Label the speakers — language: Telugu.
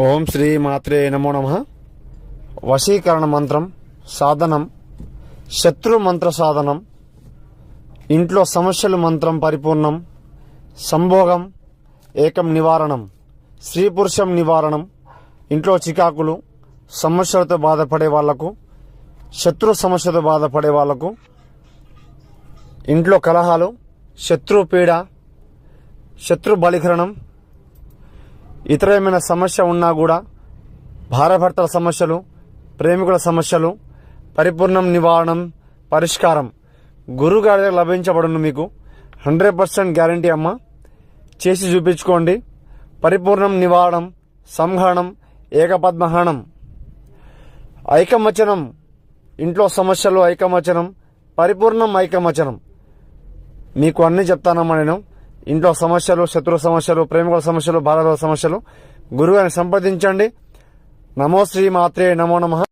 Speaker 1: ఓం శ్రీ మాత్రే నమో నమ. వశీకరణ మంత్రం సాధనం శత్రు మంత్ర సాధనం ఇంట్లో సమస్యలు మంత్రం పరిపూర్ణం సంభోగం ఏకం నివారణం స్త్రీ పురుషం నివారణం ఇంట్లో చికాకులు సమస్యలతో బాధపడే వాళ్ళకు శత్రు సమస్యతో బాధపడే వాళ్ళకు ఇంట్లో కలహాలు శత్రు పీడ శత్రు బలికరణం ఇతర ఏమైనా సమస్య ఉన్నా కూడా భార్యాభర్తల సమస్యలు ప్రేమికుల సమస్యలు పరిపూర్ణం నివారణం పరిష్కారం గురుగారి లభించబడును మీకు. హండ్రెడ్ పర్సెంట్ గ్యారంటీ అమ్మ. చేసి చూపించుకోండి. పరిపూర్ణం నివారణం సంహరణం ఏకపద్మహరణం. ఐకమచనం ఇంట్లో సమస్యలు ఐకమచనం పరిపూర్ణం ఐకమచనం మీకు అన్ని చెప్తానమ్మా నేను. ఇంట్లో సమస్యలు శత్రు సమస్యలు ప్రేమికుల సమస్యలు బాధల సమస్యలు గురువుని సంప్రదించండి. నమో శ్రీ మాత్రే నమో నమ.